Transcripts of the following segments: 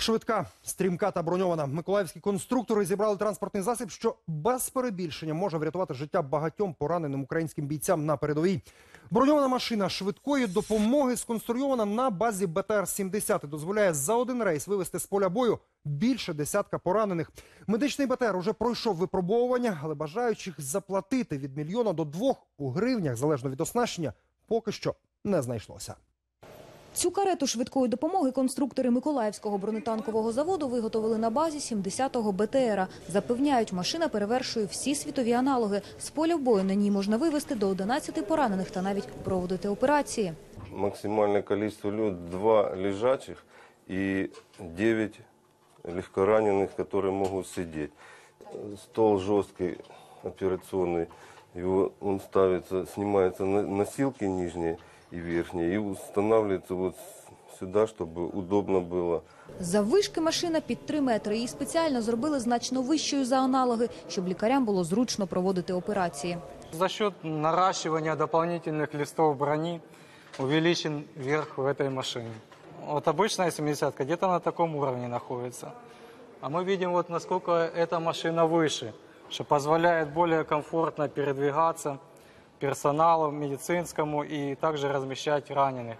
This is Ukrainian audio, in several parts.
Швидка, стрімка та броньована. Миколаївські конструктори зібрали транспортний засіб, що без перебільшення може врятувати життя багатьом пораненим українським бійцям на передовій. Броньована машина швидкої допомоги сконструйована на базі БТР-70 і дозволяє за один рейс вивести з поля бою більше десятка поранених. Медичний БТР уже пройшов випробовування, але бажаючих заплатити від мільйона до двох у гривнях, залежно від оснащення, поки що не знайшлося. Цю карету швидкої допомоги конструктори Миколаївського бронетанкового заводу виготовили на базі 70-го БТРа. Запевняють, машина перевершує всі світові аналоги. З поля бою на ній можна вивести до 11 поранених та навіть проводити операції. Максимальное количество людей, два лежачих и 9 легкораненых, которые могут сидеть. Стол жесткий, операционный, его, он ставится, снимаются на- носилки нижние и верхние и устанавливается вот сюда, чтобы удобно было. Заввишки машина під 3 метри. Її спеціально зробили значно вищою за аналоги, щоб лікарям було зручно проводити операції. За счет наращивания дополнительных листов брони увеличен верх в этой машине. Вот обычная 70 где-то на таком уровне находится. А мы видим, вот насколько эта машина выше, что позволяет более комфортно передвигаться персоналу медицинскому и также размещать раненых.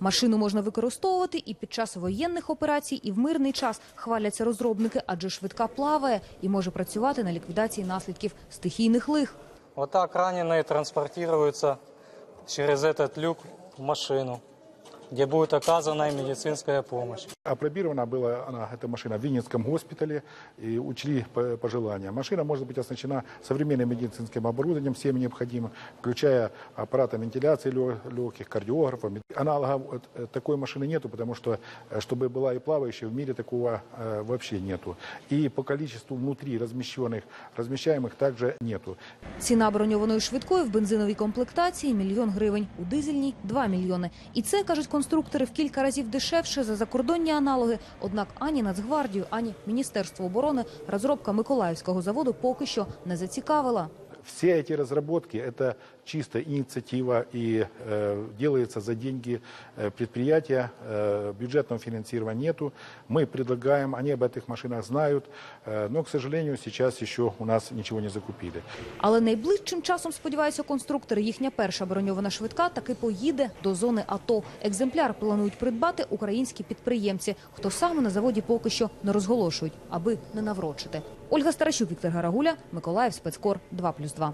Машину можна використовувати і під час воєнних операцій, і в мирний час хваляться розробники, адже швидка плаває і може працювати на ліквідації наслідків стихійних лих. Вот так раненые транспортируются через этот люк в машину, где будет оказана им медицинская помощь. Апробирована была она, эта машина в Винницком госпитале и учли по- пожелания. Машина может быть оснащена современным медицинским оборудованием, всем необходимым, включая аппараты вентиляции лё- легких, кардиографов. Аналога вот, э, такой машины нету, потому что, э, чтобы была и плавающая, в мире такого э, вообще нету. И по количеству внутри размещенных, размещаемых также нету. Ціна броньованої швидкої в бензиновій комплектації – мільйон гривень, у дизельній – 2 мільйони. І це, кажуть конструктори, в кілька разів дешевше за закордонні аналоги. Однак ані Нацгвардію, ані Міністерство оборони розробка Миколаївського заводу поки що не зацікавила. Все эти разработки – это чисто инициатива и э, делается за деньги э, предприятия, э, бюджетного финансирования нету. Мы предлагаем, они об этих машинах знают, э, но, к сожалению, сейчас еще у нас ничего не закупили. Але найближчим часом, сподіваються конструктори, їхня перша броньована швидка таки поїде до зони АТО. Екземпляр планують придбати українські підприємці. Хто саме на заводі поки що не розголошують, аби не наврочити. Ольга Старащук, Віктор Гарагуля, Миколаїв, спецкор 2+,2.